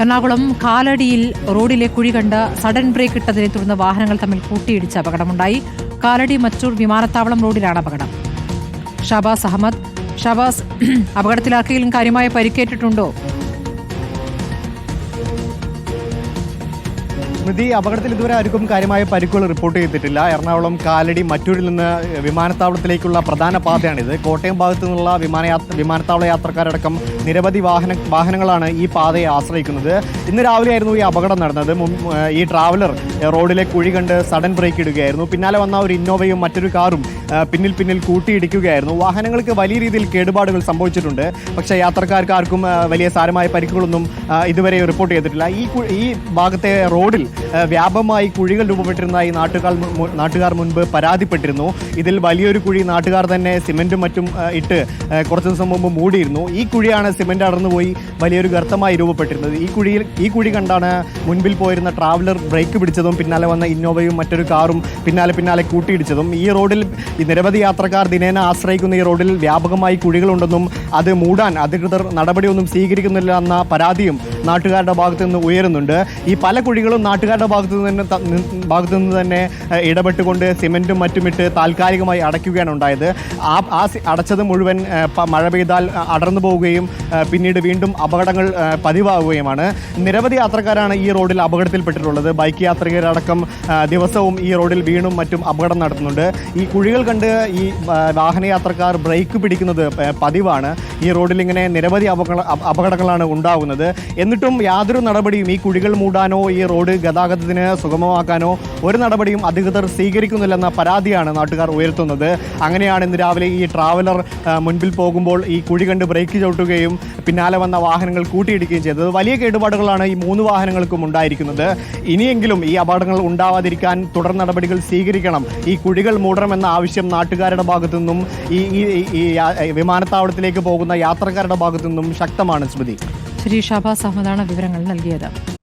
എറണാകുളം കാലടിയിൽ റോഡിലെ കുഴി കണ്ട് സഡൻ ബ്രേക്ക് ഇട്ടതിനെ തുടർന്ന് വാഹനങ്ങൾ തമ്മിൽ കൂട്ടിയിടിച്ച് അപകടമുണ്ടായി. കാലടി മറ്റൂർ വിമാനത്താവളം റോഡിലാണ് അപകടം. ഷബാസ് അഹമ്മദ് ഷബാസ് അപകടത്തിൽ കാര്യമായ പരിക്കേറ്റിട്ടുണ്ടോ? സ്മൃതി അപകടത്തിൽ ഇതുവരെ ആർക്കും കാര്യമായ പരിക്കുകൾ റിപ്പോർട്ട് ചെയ്തിട്ടില്ല. എറണാകുളം കാലടി മറ്റൂരിൽ നിന്ന് വിമാനത്താവളത്തിലേക്കുള്ള പ്രധാന പാതയാണിത്. കോട്ടയം ഭാഗത്തു നിന്നുള്ള വിമാനയാത്ര വിമാനത്താവള യാത്രക്കാരടക്കം നിരവധി വാഹന വാഹനങ്ങളാണ് ഈ പാതയെ ആശ്രയിക്കുന്നത്. ഇന്ന് രാവിലെയായിരുന്നു ഈ അപകടം നടന്നത്. ഈ ട്രാവലർ റോഡിലെ കുഴി കണ്ട് സഡൻ ബ്രേക്ക് ഇടുകയായിരുന്നു. പിന്നാലെ വന്ന ഒരു ഇന്നോവയും മറ്റൊരു കാറും പിന്നിൽ പിന്നിൽ കൂട്ടിയിടിക്കുകയായിരുന്നു. വാഹനങ്ങൾക്ക് വലിയ രീതിയിൽ കേടുപാടുകൾ സംഭവിച്ചിട്ടുണ്ട്. പക്ഷേ യാത്രക്കാർക്ക് ആർക്കും വലിയ സാരമായ പരിക്കുകളൊന്നും ഇതുവരെ റിപ്പോർട്ട് ചെയ്തിട്ടില്ല. ഈ ഈ ഭാഗത്തെ റോഡിൽ വ്യാപകമായി കുഴികൾ രൂപപ്പെട്ടിരുന്നതായി നാട്ടുകാർ നാട്ടുകാർ മുൻപ് പരാതിപ്പെട്ടിരുന്നു. ഇതിൽ വലിയൊരു കുഴി നാട്ടുകാർ തന്നെ സിമെന്റും മറ്റും ഇട്ട് കുറച്ചു ദിവസം മുമ്പ് മൂടിയിരുന്നു. ഈ കുഴിയാണ് സിമെന്റ് അടർന്നുപോയി വലിയൊരു ഗർത്തമായി രൂപപ്പെട്ടിരുന്നത്. ഈ കുഴിയിൽ ഈ കുഴി കണ്ടാണ് മുൻപിൽ പോയിരുന്ന ട്രാവലർ ബ്രേക്ക് പിടിച്ചതും പിന്നാലെ വന്ന ഇന്നോവയും മറ്റൊരു കാറും പിന്നാലെ പിന്നാലെ കൂട്ടിയിടിച്ചതും. ഈ റോഡിൽ നിരവധി യാത്രക്കാർ ദിനേന ആശ്രയിക്കുന്ന ഈ റോഡിൽ വ്യാപകമായി കുഴികളുണ്ടെന്നും അത് മൂടാൻ അധികൃതർ നടപടിയൊന്നും സ്വീകരിക്കുന്നില്ല എന്ന പരാതിയും നാട്ടുകാരുടെ ഭാഗത്തു നിന്ന് ഉയരുന്നുണ്ട്. ഈ പല കുഴികളും നാട്ടുകാരുടെ ഭാഗത്തു നിന്ന് തന്നെ ഭാഗത്തു നിന്ന് തന്നെ ഇടപെട്ടുകൊണ്ട് സിമെന്റും മറ്റുമിട്ട് താൽക്കാലികമായി അടയ്ക്കുകയാണ് ഉണ്ടായത്. ആ ആ അടച്ചത് മുഴുവൻ മഴ പെയ്താൽ അടർന്നു പോവുകയും പിന്നീട് വീണ്ടും അപകടങ്ങൾ പതിവാകുകയുമാണ്. നിരവധി യാത്രക്കാരാണ് ഈ റോഡിൽ അപകടത്തിൽപ്പെട്ടിട്ടുള്ളത്. ബൈക്ക് യാത്രികരടക്കം ദിവസവും ഈ റോഡിൽ വീണും മറ്റും അപകടം നടത്തുന്നുണ്ട്. ഈ കുഴികൾ കണ്ട് ഈ വാഹന വാഹനയാത്രക്കാർ ബ്രേക്ക് പിടിക്കുന്നത് പതിവാണ്. ഈ റോഡിൽ ഇങ്ങനെ നിരവധി അപകട അപകടങ്ങളാണ് ഉണ്ടാകുന്നത് എന്നിട്ടും യാതൊരു നടപടിയും ഈ കുഴികൾ മൂടാനോ ഈ റോഡ് ഗതാഗതത്തിന് സുഗമമാക്കാനോ ഒരു നടപടിയും അധികൃതർ സ്വീകരിക്കുന്നില്ലെന്ന പരാതിയാണ് നാട്ടുകാർ ഉയർത്തുന്നത്. അങ്ങനെയാണ് ഇന്ന് രാവിലെ ഈ ട്രാവലർ മുൻപിൽ പോകുമ്പോൾ ഈ കുഴി കണ്ട് ബ്രേക്ക് ചവിട്ടുകയും പിന്നാലെ വന്ന വാഹനങ്ങൾ കൂട്ടിയിടിക്കുകയും ചെയ്തത്. വലിയ കേടുപാടുകളാണ് ഈ മൂന്ന് വാഹനങ്ങൾക്കും ഉണ്ടായിരിക്കുന്നത്. ഇനിയെങ്കിലും ഈ അപകടങ്ങൾ ഉണ്ടാവാതിരിക്കാൻ തുടർ നടപടികൾ സ്വീകരിക്കണം. ഈ കുഴികൾ മൂടണമെന്ന ആവശ്യം നാട്ടുകാരുടെ ഭാഗത്തു നിന്നും ഈ ഈ- വിമാനത്താവളത്തിലേക്ക് പോകുന്ന യാത്രക്കാരുടെ ഭാഗത്തു നിന്നും ശക്തമാണ് സ്മൃതി. ശ്രീ ഷാബാസ് അഹമ്മദാണ് വിവരങ്ങൾ നൽകിയത്.